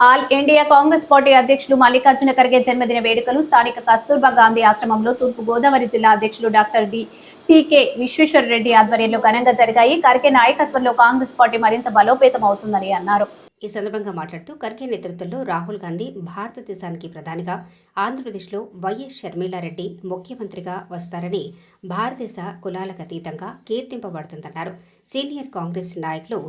All India Congress party అధ్యక్షులు మల్లికార్జున ఖర్గే జన్మదిన వేడుకలు స్థానిక కస్తూర్బా గాంధీ ఆశ్రమంలో తూర్పు గోదావరి జిల్లా అధ్యక్షులు doctor D T K Visweswara Reddy ఆధ్వర్యంలో ఘనంగా జరిగాయి. ఖర్గే నాయకత్వంలో కాంగ్రెస్ పార్టీ మరింత బలోపేతం అవుతుందని అన్నారు. ఈ సందర్భంగా మాట్లాడుతూ ఖర్గే నేతృత్వంలో రాహుల్ గాంధీ భారతదేశానికి ప్రధానిగా ఆంధ్రప్రదేశ్లో వైఎస్ షర్మిలారెడ్డి ముఖ్యమంత్రిగా వస్తారని భారతదేశ కులాలకు అతీతంగా కీర్తింపబడుతుందన్నారు. సీనియర్ కాంగ్రెస్ నాయకులు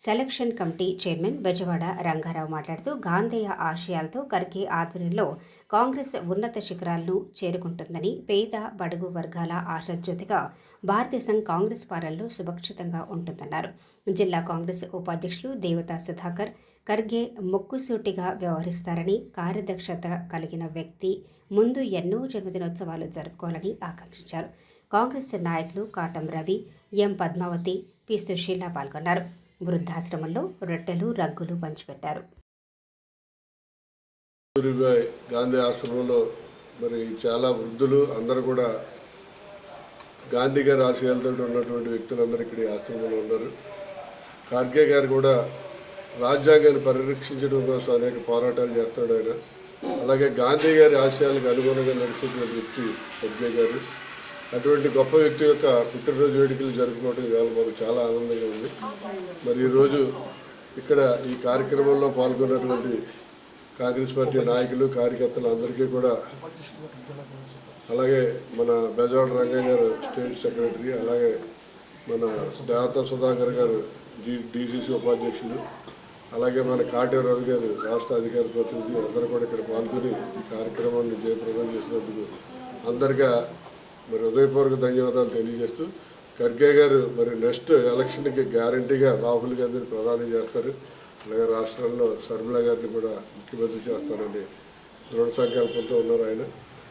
selection committee chairman Bezawada Rangarao మాట్లాడుతూ గాంధేయ ఆశయాలతో కర్కే ఆధ్వర్యంలో కాంగ్రెస్ ఉన్నత శిఖరాలను చేరుకుంటుందని పేద బడుగు వర్గాల ఆశాజ్యోతిగా భారతదేశం కాంగ్రెస్ పాలనలో సురక్షితంగా ఉంటుందన్నారు. జిల్లా కాంగ్రెస్ ఉపాధ్యక్షులు దేవతా సుధాకర్ ఖర్గే మొక్కుసూటిగా వ్యవహరిస్తారని కార్యదక్షత కలిగిన వ్యక్తి ముందు ఎన్నో జన్మదినోత్సవాలు జరుపుకోవాలని ఆకాంక్షించారు. కాంగ్రెస్ నాయకులు కాటం రవి ఎం పద్మావతి పి సుశీల పాల్గొన్నారు. వృద్ధాశ్రమంలో రొట్టెలు రగ్గులు పంచిపెట్టారు. గాంధీ ఆశ్రమంలో మరి చాలా వృద్ధులు అందరూ కూడా గాంధీ గారి ఆశయాలతో ఉన్నటువంటి వ్యక్తులందరూ ఇక్కడ ఆశ్రమంలో ఉన్నారు. ఖార్గే గారు కూడా రాజ్యాంగాన్ని పరిరక్షించడం కోసం అనేక పోరాటాలు చేస్తాడు ఆయన. అలాగే గాంధీ గారి ఆశయాలకు అనుగుణంగా నడుచుకున్న వ్యక్తి ఖర్గే గారు. అటువంటి గొప్ప వ్యక్తి యొక్క పుట్టినరోజు వేడుకలు జరుపుకోవడం ఇవాళ మాకు చాలా ఆనందంగా ఉంది. మరి ఈరోజు ఇక్కడ ఈ కార్యక్రమంలో పాల్గొన్నటువంటి కాంగ్రెస్ పార్టీ నాయకులు కార్యకర్తలు అందరికీ కూడా అలాగే మన బెజవాడ రంగయ్య గారు స్టేట్ సెక్రటరీ అలాగే మన దేవత సుధాకర్ గారు డి డీసీసీ ఉపాధ్యక్షులు అలాగే మన కాటే రవి గారు రాష్ట్ర అధికార ప్రతినిధి అందరూ కూడా ఇక్కడ పాల్గొని ఈ కార్యక్రమాన్ని జయప్రదం చేసినందుకు అందరిగా మరి హృదయపూర్వక ధన్యవాదాలు తెలియజేస్తూ ఖర్గే గారు మరి నెక్స్ట్ ఎలక్షన్కి గ్యారంటీగా రాహుల్ గాంధీని ప్రధాని చేస్తారు. అలాగే రాష్ట్రాల్లో శర్మిల గారిని కూడా ముఖ్యమంత్రి చేస్తారని దృఢ సంకల్పంతో ఉన్నారు ఆయన.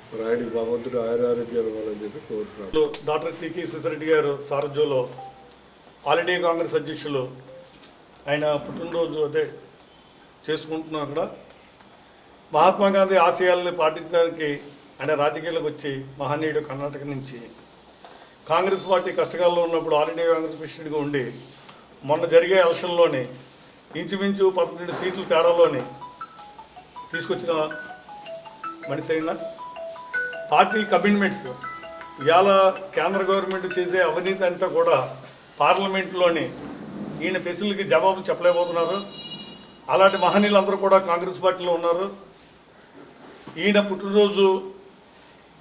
మరి ఆయనకి భగవంతుడు ఆయురారోగ్యాలు ఇవ్వాలని చెప్పి కోరుతున్నాను. డాక్టర్ టీకే శిశిరెడ్డి గారు సారథ్యంలో ఆల్ ఇండియా కాంగ్రెస్ అధ్యక్షులు ఆయన పుట్టినరోజు అదే చేసుకుంటున్నాం అక్కడ మహాత్మా గాంధీ ఆశయాలని పాటించడానికి ఆయన రాజకీయాలకు వచ్చి మహనీయుడు కర్ణాటక నుంచి. కాంగ్రెస్ పార్టీ కష్టకాలంలో ఉన్నప్పుడు ఆల్ ఇండియా కాంగ్రెస్ ప్రెసిడెంట్గా ఉండి మొన్న జరిగే ఎలక్షన్లోని ఇంచుమించు పదకొండు సీట్ల తేడాలోని తీసుకొచ్చిన మనిషి అయినా. పార్టీ కమిట్మెంట్స్ ఇవాళ కేంద్ర గవర్నమెంట్ చేసే అవినీతి అంతా కూడా పార్లమెంట్లోని ఈయన ప్రశ్నలకి జవాబు చెప్పలేకపోతున్నారు. అలాంటి మహనీయులందరూ కూడా కాంగ్రెస్ పార్టీలో ఉన్నారు. ఈయన పుట్టినరోజు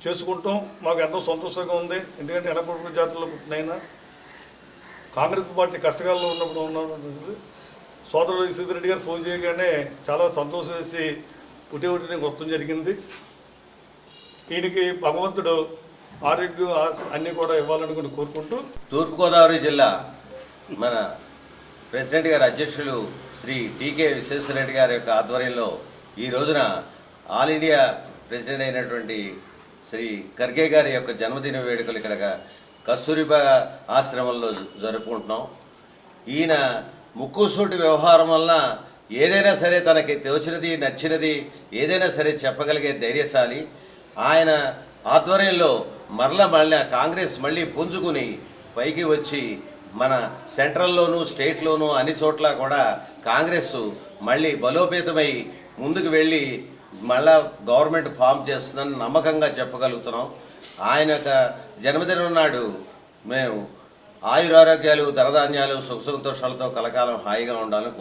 చేసుకుంటాం. మాకు ఎంతో సంతోషంగా ఉంది. ఎందుకంటే ఎనపడు జాతరలో పుట్టినైనా కాంగ్రెస్ పార్టీ కష్టకాలంలో ఉన్నప్పుడు ఉన్నది. సోదరుడు సీతారెడ్డి గారు ఫోన్ చేయగానే చాలా సంతోషం వేసి పుట్టి పుట్టి వస్తడం జరిగింది. ఈయనకి భగవంతుడు ఆరోగ్యం అన్నీ కూడా ఇవ్వాలనుకుని కోరుకుంటూ తూర్పుగోదావరి జిల్లా మన ప్రెసిడెంట్ గారి అధ్యక్షులు శ్రీ టీకే విశ్వేశ్వరరెడ్డి గారి యొక్క ఆధ్వర్యంలో ఈ రోజున ఆల్ ఇండియా ప్రెసిడెంట్ అయినటువంటి శ్రీ ఖర్గే గారి యొక్క జన్మదిన వేడుకలు ఇక్కడ కస్తూరిబా ఆశ్రమంలో జరుపుకుంటున్నాం. ఈయన ముక్కుసూటి వ్యవహారం వలన ఏదైనా సరే తనకి తోచినది నచ్చినది ఏదైనా సరే చెప్పగలిగే ధైర్యశాలి. ఆయన ఆధ్వర్యంలో మరల మళ్ళీ కాంగ్రెస్ మళ్ళీ పుంజుకుని పైకి వచ్చి మన సెంట్రల్లోనూ స్టేట్లోనూ అన్ని చోట్ల కూడా కాంగ్రెస్ మళ్ళీ బలోపేతమై ముందుకు వెళ్ళి మళ్ళా గవర్నమెంట్ ఫామ్ చేస్తుందని నమ్మకంగా చెప్పగలుగుతున్నాం. ఆయన యొక్క జన్మదినం నాడు మేము ఆయురారోగ్యాలు ధనధాన్యాలు సుఖ సంతోషాలతో కలకాలం హాయిగా ఉండాలని